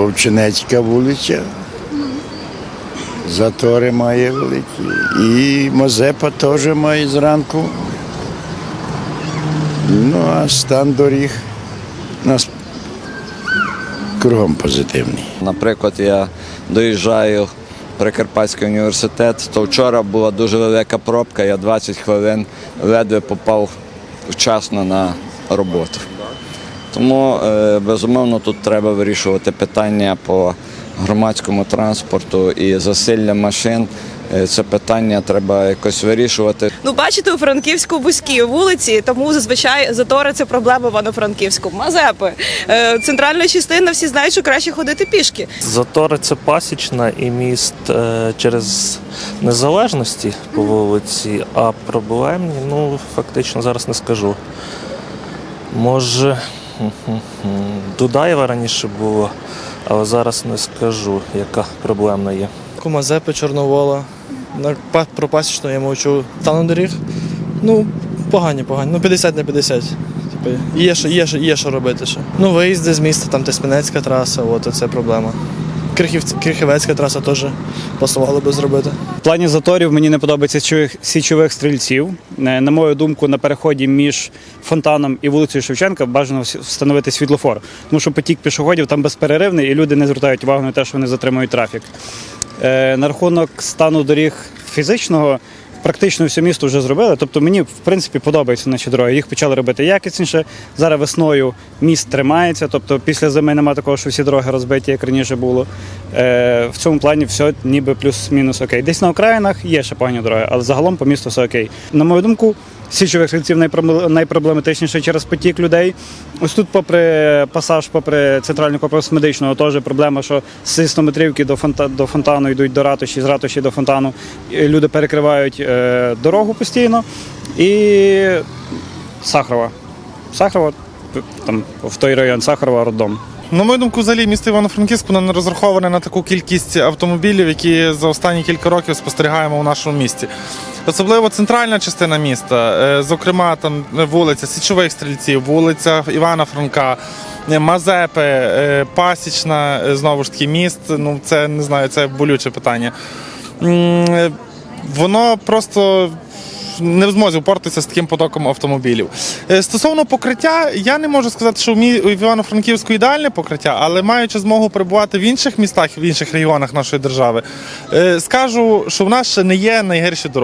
Вовчинецька вулиця. Затори має великі. І Мазепа теж має зранку. Ну, а стан доріг у нас кругом позитивний. Наприклад, я доїжджаю Прикарпатський університет, то вчора була дуже велика пробка, я 20 хвилин ледве попав вчасно на роботу. Тому, е, безумовно, тут треба вирішувати питання по громадському транспорту і засилля машин. Е, Це питання треба якось вирішувати. Ну, бачите, у Франківську вузькі вулиці, тому зазвичай затори це проблема в Івано-Франківську. Мазепи. Е, Центральна частина всі знають, що краще ходити пішки. Затори це пасічна і міст через незалежності по вулиці, а проблемні, ну фактично зараз не скажу. Може, Дудаєва раніше було, але зараз не скажу, яка проблемна є. Кумазепи, Чорновола. На про пасічну я мовчу. Стану доріг. Ну, погані, погані. Ну, 50 на 50. Типу, є, є, що, є що робити ще. Ну, виїзди з міста, там Тесменецька траса, от це проблема. Крихів, Крихівецька траса теж пасувала би зробити. В плані заторів мені не подобається січових, січових стрільців. Е, На мою думку, на переході між фонтаном і вулицею Шевченка бажано встановити світлофор, тому що потік пішоходів там безперервний, і люди не звертають увагу на те, що вони затримують трафік. Е, на рахунок стану доріг фізичного. Практично все місто вже зробили. Тобто мені в принципі подобаються наші дороги. Їх почали робити якісніше. Зараз весною міст тримається. Тобто після зими немає такого, що всі дороги розбиті, як раніше було. Е, в цьому плані все ніби плюс-мінус окей. Десь на окраїнах є ще погані дороги, але загалом по місту все окей. На мою думку, січових стрільців найпробле- найпроблематичніше через потік людей. Ось тут, попри пасаж, попри центральний корпус медичного, теж проблема, що з 100 метрівки до, фонта, до фонтану йдуть до ратуші, з ратуші до фонтану. Люди перекривають е, дорогу постійно. І Сахарова. Сахарова, там в той район Сахарова, роддом. На мою думку, взагалі місто Івано-Франківськ не розраховане на таку кількість автомобілів, які за останні кілька років спостерігаємо у нашому місті. Особливо центральна частина міста, е, зокрема, там вулиця Січових стрільців, вулиця Івана Франка, е, Мазепи, е, Пасічна, е, знову ж таки, міст. Ну, це не знаю, це болюче питання. Е, Воно просто не в змозі впоратися з таким потоком автомобілів. Е, Стосовно покриття, я не можу сказати, що в Івано-Франківську ідеальне покриття, але маючи змогу перебувати в інших містах, в інших регіонах нашої держави, е, скажу, що в нас ще не є найгірші дороги.